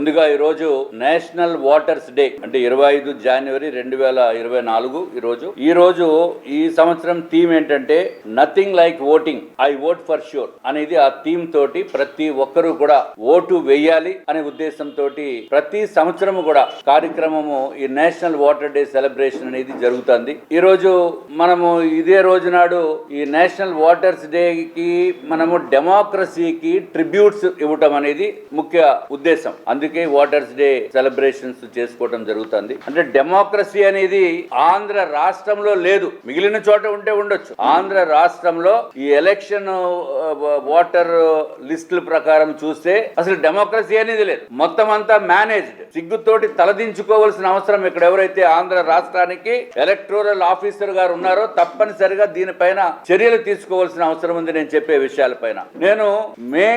ముందుగా ఈ రోజు నేషనల్ వాటర్స్ డే అంటే ఇరవై ఐదు జనవరి రెండు వేల ఇరవై నాలుగు ఈ రోజు ఈ రోజు ఈ సంవత్సరం థీమ్ ఏంటంటే nothing like voting I vote for sure అనేది ఆ థీమ్ తోటి ప్రతి ఒక్కరూ కూడా ఓటు వేయాలి అనే ఉద్దేశంతో ప్రతి సంవత్సరం కూడా కార్యక్రమము ఈ నేషనల్ వాటర్ డే సెలబ్రేషన్ అనేది జరుగుతుంది. ఈ రోజు మనము ఇదే రోజు నాడు ఈ నేషనల్ వాటర్స్ డేకి మనము డెమోక్రసీకి ట్రిబ్యూట్స్ ఇవ్వటం అనేది ముఖ్య ఉద్దేశం. అందుకే వాటర్స్ డే సెలబ్రేషన్స్ చేసుకోవడం జరుగుతుంది. అంటే డెమోక్రసీ అనేది ఆంధ్ర రాష్ట్రంలో లేదు. మిగిలిన చోట ఉంటే ఉండొచ్చు. ఆంధ్ర రాష్ట్రంలో ఈ ఎలక్షన్ వాటర్ లిస్టుల ప్రకారం చూస్తే అసలు డెమోక్రసీ అనేది లేదు. మొత్తం అంతా మేనేజ్డ్. సిగ్గుతోటి తలదించుకోవాల్సిన అవసరం ఇక్కడ ఎవరైతే ఆంధ్ర రాష్ట్రానికి ఎలక్టోరల్ ఆఫీసర్ గారు ఉన్నారో తప్పనిసరిగా దీనిపైన చర్యలు తీసుకోవాల్సిన అవసరం ఉంది నేను చెప్పే విషయాలపైన. నేను మే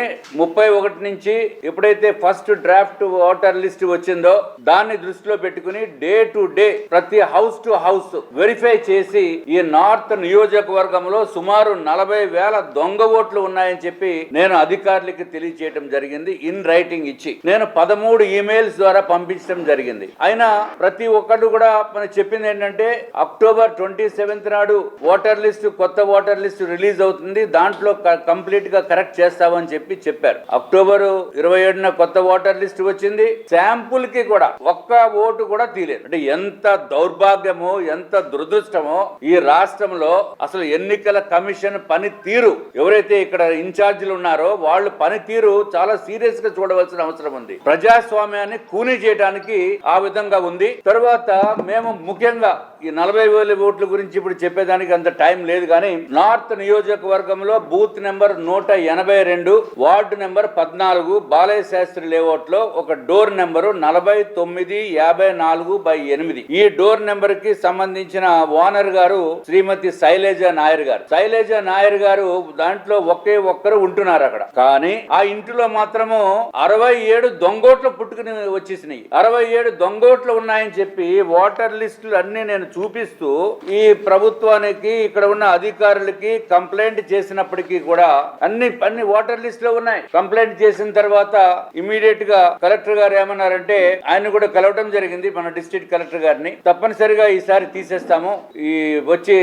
ముప్పై ఒకటి నుంచి ఎప్పుడైతే ఫస్ట్ డ్రాఫ్ట్ ఓటర్ లిస్ట్ వచ్చిందో దాన్ని దృష్టిలో పెట్టుకుని డే టు డే ప్రతి హౌస్ టు హౌస్ వెరిఫై చేసి ఈ నార్త్ నియోజకవర్గంలో సుమారు నలభై వేల దొంగ ఓట్లు ఉన్నాయని చెప్పి నేను అధికారులకి తెలియజేయడం జరిగింది ఇన్ రైటింగ్ ఇచ్చి. నేను పదమూడు ఈమెయిల్స్ ద్వారా పంపించడం జరిగింది. అయినా ప్రతి ఒక్కరు కూడా మనం చెప్పింది ఏంటంటే అక్టోబర్ ట్వంటీ సెవెంత్ నాడు ఓటర్ లిస్ట్ కొత్త ఓటర్ లిస్ట్ రిలీజ్ అవుతుంది దాంట్లో కంప్లీట్గా కరెక్ట్ చేస్తామని చెప్పి చెప్పారు. అక్టోబర్ ఇరవై ఏడున కొత్త ఓటర్ లిస్ట్ వచ్చింది. శాంపుల్కి కూడా ఒక్క ఓటు కూడా తీలేదు అంటే ఎంత దౌర్భాగ్యమో ఎంత దురదృష్టమో ఈ రాష్ట్రంలో అసలు ఎన్నికల కమిషన్ పని తీరు ఎవరైతే ఇక్కడ ఇన్ఛార్జీలు ఉన్నారో వాళ్ళు పని తీరు చాలా సీరియస్గా చూడవలసిన అవసరం ఉంది. ప్రజాస్వామ్యాన్ని కూనీ చేయడానికి ఆ విధంగా ఉంది. తర్వాత మేము ముఖ్యంగా ఈ నలభై వేల ఓట్ల గురించి ఇప్పుడు చెప్పేదానికి అంత టైం లేదు కానీ నార్త్ నియోజకవర్గంలో బూత్ నెంబర్ నూట ఎనభై రెండు వార్డు నెంబర్ పద్నాలుగు బాలయ శాస్త్రి లేఅవుట్లో ఒక డోర్ నెంబరు నలభై తొమ్మిది యాభై నాలుగు బై ఎనిమిది. ఈ డోర్ నెంబర్కి సంబంధించిన ఓనర్ గారు శ్రీమతి శైలేజ నాయర్ గారు. శైలేజ నాయర్ గారు దాంట్లో ఒకే ఒక్కరు ఉంటున్నారు అక్కడ. కానీ ఆ ఇంటిలో మాత్రము అరవై ఏడు దొంగోట్లు పుట్టుకుని వచ్చేసినాయి. అరవై ఏడు దొంగోట్లు ఉన్నాయని చెప్పి ఓటర్ లిస్టులు అన్ని నేను చూపిస్తూ ఈ ప్రభుత్వానికి ఇక్కడ ఉన్న అధికారులకి కంప్లైంట్ చేసినప్పటికీ కూడా అన్ని అన్ని ఓటర్ లిస్ట్లో ఉన్నాయి. కంప్లైంట్ చేసిన తర్వాత ఇమీడియట్గా కలెక్టర్ గారు ఏమన్నారంటే ఆయన కూడా కలవటం జరిగింది మన డిస్ట్రిక్ట్ కలెక్టర్ గారిని. తప్పనిసరిగా ఈసారి తీసేస్తాము. ఈ వచ్చి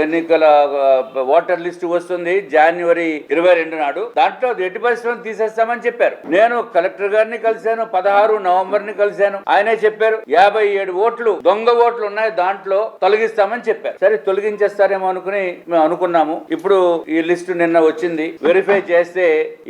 ఎన్నికల ఓటర్ లిస్ట్ వస్తుంది జనవరి ఇరవై రెండు నాడు. దాంట్లో ఎట్టి పరిశ్రమ తీసేస్తామని చెప్పారు. నేను కలెక్టర్ గారిని కలిశాను పదహారు నవంబర్ని కలిశాను. ఆయనే చెప్పారు యాభై ఏడు ఓట్లు దొంగ ఓట్లు ఉన్నాయి దాంట్లో తొలగిస్తామని చెప్పారు. సరే తొలగించేస్తారేమో అనుకుని మేము అనుకున్నాము. ఇప్పుడు ఈ లిస్టు నిన్న వచ్చింది. వెరిఫై చేస్తే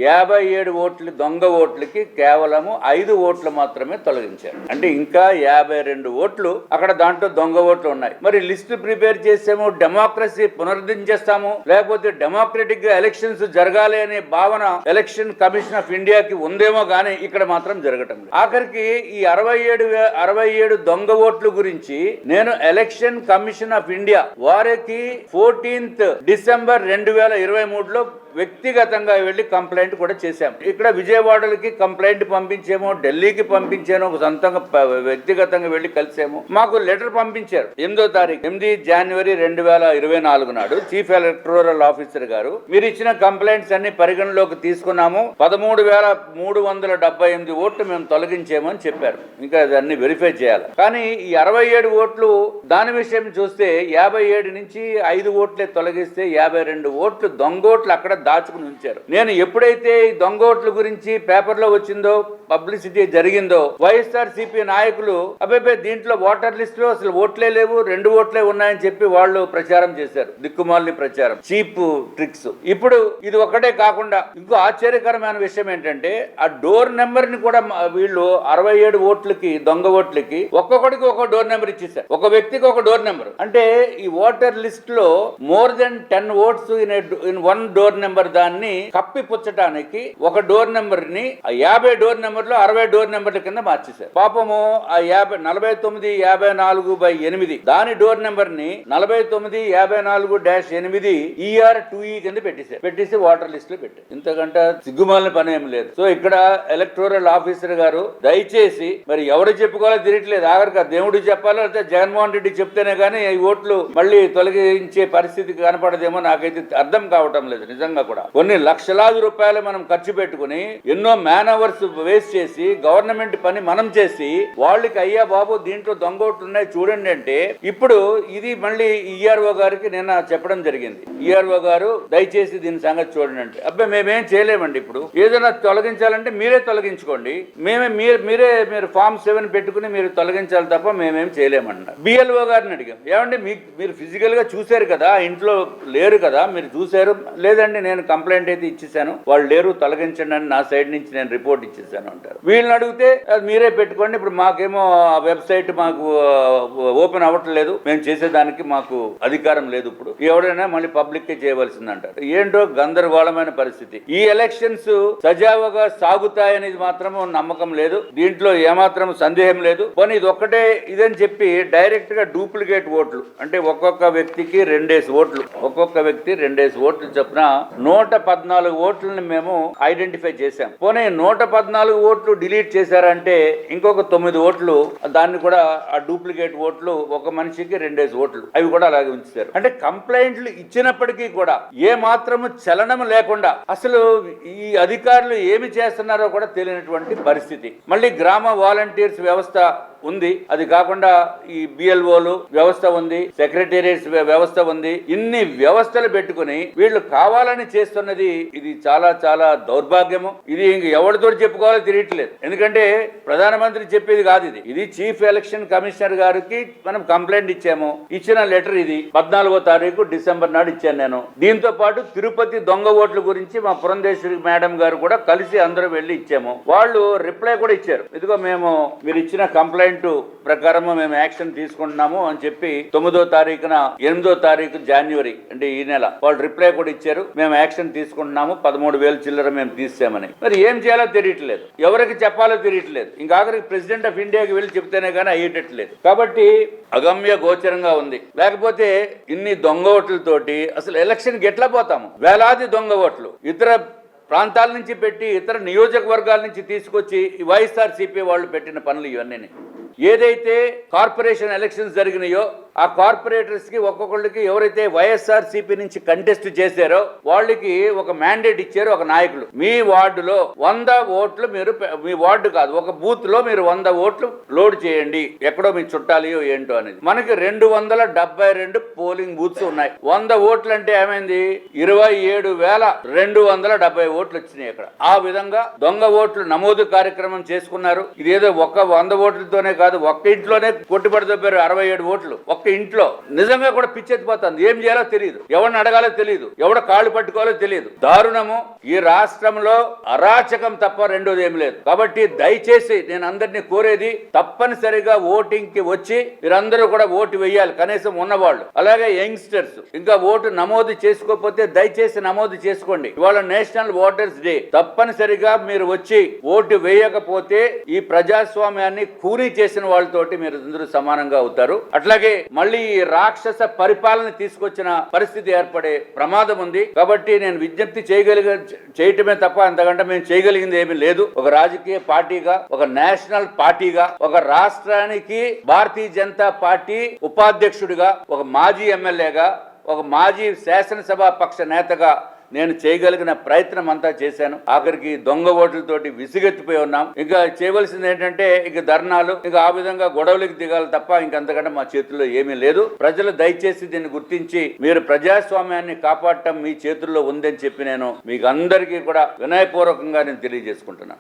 యాభై ఏడు ఓట్లు దొంగ ఓట్లకి కేవలము ఐదు ఓట్లు మాత్రమే తొలగించారు అంటే ఇంకా యాభై రెండు ఓట్లు అక్కడ దాంట్లో దొంగ ఓట్లు ఉన్నాయి మరి లిస్ట్ ప్రిపేర్ చేసేమో డెమోక్రసీ పునరుద్ధరించేస్తాము లేకపోతే డెమోక్రటిక్గా ఎలక్షన్స్ జరగాలి అనే భావన ఎలక్షన్ కమిషన్ ఆఫ్ ఇండియాకి ఉందేమో గానీ ఇక్కడ మాత్రం జరగటం లేదు. ఆఖరికి ఈ అరవై ఏడు అరవై ఏడు దొంగ ఓట్లు గురించి నేను ఎలక్షన్ కమిషన్ ఆఫ్ ఇండియా వారికి ఫోర్టీన్త్ డిసెంబర్ రెండు వేల ఇరవై మూడులో వ్యక్తిగతంగా వెళ్ళి కంప్లైంట్ కూడా చేశాం. ఇక్కడ విజయవాడలకి కంప్లైంట్ పంపించేమో ఢిల్లీకి పంపించేమో ఒక సొంతంగా వ్యక్తిగతంగా వెళ్ళి కలిసాము. మాకు లెటర్ పంపించారు. ఎనిమిదో తారీఖు ఎనిమిది జనవరి రెండు వేల ఇరవై నాలుగు నాడు చీఫ్ ఎలక్టోరల్ ఆఫీసర్ గారు మీరు ఇచ్చిన కంప్లైంట్స్ అన్ని పరిగణలోకి తీసుకున్నాము. పదమూడు వేల మూడు వందల డెబ్బై ఎనిమిది ఓట్లు మేము తొలగించాము అని చెప్పారు. ఇంకా దాన్ని వెరిఫై చేయాలి. కానీ ఈ అరవై ఏడు ఓట్లు దాని విషయం చూస్తే యాభై ఏడు నుంచి ఐదు ఓట్లే తొలగిస్తే యాభై రెండు ఓట్లు దొంగోట్లు అక్కడ దాచుకుని ఉంచారు. నేను ఎప్పుడైతే ఈ దొంగోట్ల గురించి పేపర్లో వచ్చిందో పబ్లిసిటీ జరిగిందో వైఎస్ఆర్ సిపి నాయకులు అబ్బాయి దీంట్లో ఓటర్ లిస్ట్లో అసలు ఓట్లే లేవు రెండు ఓట్లే ఉన్నాయని చెప్పి వాళ్ళు ప్రచారం చేశారు. దిక్కుమాలిని ప్రచారం. Cheap tricks. ఇప్పుడు ఇది ఒకటే కాకుండా ఇంకో ఆశ్చర్యకరమైన విషయం ఏంటంటే ఆ డోర్ నెంబర్ని కూడా వీళ్ళు అరవై ఏడు ఓట్లకి దొంగ ఓట్లకి ఒక్కొక్కడికి ఒక డోర్ నెంబర్ ఇచ్చేసారు ఒక వ్యక్తికి ఒక డోర్ నెంబర్. అంటే ఈ ఓటర్ లిస్ట్లో more than ten votes in in one door number దాన్ని కప్పిపుచ్చటానికి ఒక డోర్ నెంబర్ని ఆ యాభై డోర్ నెంబర్లు అరవై డోర్ నెంబర్ల కింద మార్చేశారు. పాపము ఆ యాభై నలభై తొమ్మిది యాభై నాలుగు బై ఎనిమిది. దాని డోర్ నెంబర్ని నలభై తొమ్మిది యాభై నాలుగు డాష్ ఎనిమిది ఈఆర్ టూ ఈ కింద పెట్టేశారు. పెట్టేసి వాటర్ లిస్ట్లో పెట్టారు. ఇంతకంటే సిగ్గుమాలిన పని ఏం లేదు. సో ఇక్కడ ఎలక్టోరల్ ఆఫీసర్ గారు దయచేసి మరి ఎవరు చెప్పుకోవాలో తిరగట్లేదు ఆఖరికి దేవుడు చెప్పాలో లేకపోతే జగన్మోహన్ రెడ్డి చెప్తేనే కానీ ఈ ఓట్లు మళ్ళీ తొలగించే పరిస్థితి కనపడదేమో నాకైతే అర్థం కావటం లేదు. నిజంగా పరంగా కూడా. కొన్ని లక్షలాది రూపాయలు మనం ఖర్చు పెట్టుకుని ఎన్నో మ్యాన్ అవర్స్ వేస్ట్ చేసి గవర్నమెంట్ పని మనం చేసి వాళ్ళకి అయ్యా బాబు దీంట్లో దొంగోట్లు ఉన్నాయి చూడండి అంటే ఇప్పుడు ఇది మళ్ళీ ఈఆర్ఓ గారికి నిన్న చెప్పడం జరిగింది. ఈఆర్ఓ గారు దయచేసి దీని సంగతి చూడండి అంటే అబ్బాయి మేమేం చేయలేమండి ఇప్పుడు. ఏదైనా తొలగించాలంటే మీరే తొలగించుకోండి. మేమే మీరు మీరే మీరు ఫామ్ సెవెన్ పెట్టుకుని మీరు తొలగించాలి తప్ప మేమేం చేయలేమన్నారు బిఎల్ఓ గారిని అడిగాం. ఏమంటే మీకు మీరు ఫిజికల్గా చూశారు కదా ఇంట్లో లేరు కదా మీరు చూశారు? లేదండి నేను కంప్లైంట్ అయితే ఇచ్చేసాను వాళ్ళు లేరు తొలగించండి అని నా సైడ్ నుంచి నేను రిపోర్ట్ ఇచ్చేసాను అంటారు. వీళ్ళని అడిగితే "అది మీరే పెట్టుకోండి ఇప్పుడు మాకేమో ఆ వెబ్సైట్ మాకు ఓపెన్ అవ్వట్లేదు. మేము చేసేదానికి మాకు అధికారం లేదు ఇప్పుడు. ఎవడైనా మళ్ళీ పబ్లిక్ చేయవలసింది అంటారు. ఏంటో గందరగోళమైన పరిస్థితి. ఈ ఎలక్షన్స్ సజావుగా సాగుతాయనేది మాత్రం నమ్మకం లేదు. దీంట్లో ఏమాత్రం సందేహం లేదు. పోనీ ఇది ఒక్కటే ఇదని చెప్పి డైరెక్ట్గా డూప్లికేట్ ఓట్లు. అంటే ఒక్కొక్క వ్యక్తికి రెండేసి ఓట్లు. ఒక్కొక్క వ్యక్తి రెండేసి ఓట్లు చొప్పున నూట పద్నాలుగు ఓట్లని మేము ఐడెంటిఫై చేశాం. పోనీ నూట పద్నాలుగు ఓట్లు డిలీట్ చేశారంటే ఇంకొక తొమ్మిది ఓట్లు దాన్ని కూడా ఆ డూప్లికేట్ ఓట్లు ఒక మనిషికి రెండేసి ఓట్లు అవి కూడా అలాగే ఉంచారు. అంటే కంప్లైంట్లు ఇచ్చినప్పటికీ కూడా ఏ మాత్రము చలనం లేకుండా అసలు ఈ అధికారులు ఏమి చేస్తున్నారో కూడా తెలియనటువంటి పరిస్థితి. మళ్ళీ గ్రామ వాలంటీర్స్ వ్యవస్థ ఉంది. అది కాకుండా ఈ బిఎల్ఓలు వ్యవస్థ ఉంది సెక్రటేరియట్స్ వ్యవస్థ ఉంది. ఇన్ని వ్యవస్థలు పెట్టుకుని వీళ్ళు కావాలని చేస్తున్నది ఇది చాలా చాలా దౌర్భాగ్యము. ఇది ఇంక ఎవరితో చెప్పుకోవాలో తెలియట్లేదు. ఎందుకంటే ప్రధానమంత్రి చెప్పేది కాదు ఇది. ఇది చీఫ్ ఎలక్షన్ కమిషనర్ గారికి మనం కంప్లైంట్ ఇచ్చాము. ఇచ్చిన లెటర్ ఇది. పద్నాలుగో తారీఖు డిసెంబర్ నాడు ఇచ్చాను నేను. దీంతో పాటు తిరుపతి దొంగ ఓట్ల గురించి మా పురంధేశ్వరి మేడం గారు కూడా కలిసి అందరూ వెళ్ళి ఇచ్చాము. వాళ్ళు రిప్లై కూడా ఇచ్చారు. ఇదిగో మేము మీరు ఇచ్చిన కంప్లైంట్ ప్రకారము మేము యాక్షన్ తీసుకుంటున్నాము అని చెప్పి తొమ్మిదో తారీఖున ఎనిమిదో తారీఖు జనవరి అంటే ఈ నెల వాళ్ళు రిప్లై కూడా ఇచ్చారు. మేము యాక్షన్ తీసుకుంటున్నాము. పదమూడు వేలు చిల్లర మేము తీసామని మరి ఏం చేయాలో తెలియట్లేదు. ఎవరికి చెప్పాలో తెలియట్లేదు. ఇంకా ఆఖరికి ప్రెసిడెంట్ ఆఫ్ ఇండియాకి వెళ్ళి చెప్తేనే కానీ అయ్యేటట్లేదు. కాబట్టి అగమ్య గోచరంగా ఉంది. లేకపోతే ఇన్ని దొంగ ఓట్లతోటి అసలు ఎలక్షన్కి ఎట్లా పోతాము? వేలాది దొంగ ఓట్లు. ఇతర ప్రాంతాల నుంచి పెట్టి ఇతర నియోజకవర్గాల నుంచి తీసుకొచ్చి ఈ వైఎస్ఆర్సీపీ వాళ్ళు పెట్టిన పనులు ఇవన్నీ ఏదైతే కార్పొరేషన్ ఎలక్షన్స్ జరిగినాయో ఆ కార్పొరేటర్స్కి ఒక్కొక్కళ్ళకి ఎవరైతే వైఎస్ఆర్ సిపి నుంచి కంటెస్ట్ చేశారో వాళ్ళకి ఒక మ్యాండేట్ ఇచ్చారు ఒక నాయకులు. మీ వార్డులో వంద ఓట్లు మీరు మీ వార్డు కాదు ఒక బూత్లో మీరు వంద ఓట్లు లోడ్ చేయండి. ఎక్కడో మీ చుట్టాలియో ఏంటో అనేది. మనకి రెండు వందల డెబ్బై రెండు పోలింగ్ బూత్స్ ఉన్నాయి. వంద ఓట్లు అంటే ఏమైంది? ఇరవై ఏడు వేల రెండు వందల డెబ్బై ఓట్లు వచ్చినాయి ఇక్కడ ఆ విధంగా దొంగ ఓట్లు నమోదు కార్యక్రమం చేసుకున్నారు. ఇదేదో ఒక్క వంద ఓట్లతోనే కాదు ఒక్క ఇంట్లోనే కొట్టుబడి దొబ్బారు అరవై ఏడు ఓట్లు. ఒక్క ఇంట్లో నిజంగా కూడా పిచ్చెత్తిపోతుంది. ఏం చేయాలో తెలియదు ఎవరిని అడగాలో తెలియదు ఎవడ కాళ్ళు పట్టుకోవాలో తెలియదు దారుణము. ఈ రాష్ట్రంలో అరాచకం తప్ప రెండోది ఏం లేదు. కాబట్టి దయచేసి నేను అందరినీ కోరేది తప్పనిసరిగా ఓటింగ్కి వచ్చి మీరందరూ కూడా ఓటు వేయాలి. కనీసం ఉన్నవాళ్ళు. అలాగే యంగ్స్టర్స్. ఇంకా ఓటు నమోదు చేసుకోకపోతే దయచేసి నమోదు చేసుకోండి. ఇవాళ నేషనల్ ఓటర్స్ డే. తప్పనిసరిగా మీరు వచ్చి ఓటు వేయకపోతే ఈ ప్రజాస్వామ్యాన్ని కూనీ చేసిన వాళ్ళతోటి మీరు అందరూ సమానంగా అవుతారు. అట్లాగే మళ్ళీ ఈ రాక్షస పరిపాలన తీసుకొచ్చిన పరిస్థితి ఏర్పడే ప్రమాదం ఉంది. కాబట్టి నేను విజ్ఞప్తి చేయగలిగ చేయటమే తప్ప అంతకంటే మేము చేయగలిగింది ఏమీ లేదు. ఒక రాజకీయ పార్టీగా ఒక నేషనల్ పార్టీగా ఒక రాష్ట్రానికి భారతీయ జనతా పార్టీ ఉపాధ్యక్షుడిగా ఒక మాజీ ఎమ్మెల్యేగా ఒక మాజీ శాసనసభ పక్ష నేతగా నేను చేయగలిగిన ప్రయత్నం అంతా చేశాను. ఆఖరికి దొంగ ఓట్లతోటి విసిగెత్తిపోయి ఉన్నాం. ఇంకా చేయవలసింది ఏంటంటే ఇక ధర్నాలు ఇక ఆ విధంగా గొడవలకు దిగాలి తప్ప ఇంకంతకంటే మా చేతుల్లో ఏమీ లేదు. ప్రజలు దయచేసి దీన్ని గుర్తించి మీరు ప్రజాస్వామ్యాన్ని కాపాడటం మీ చేతుల్లో ఉందని చెప్పి నేను మీకు అందరికీ కూడా వినయపూర్వకంగా నేను తెలియజేసుకుంటున్నాను.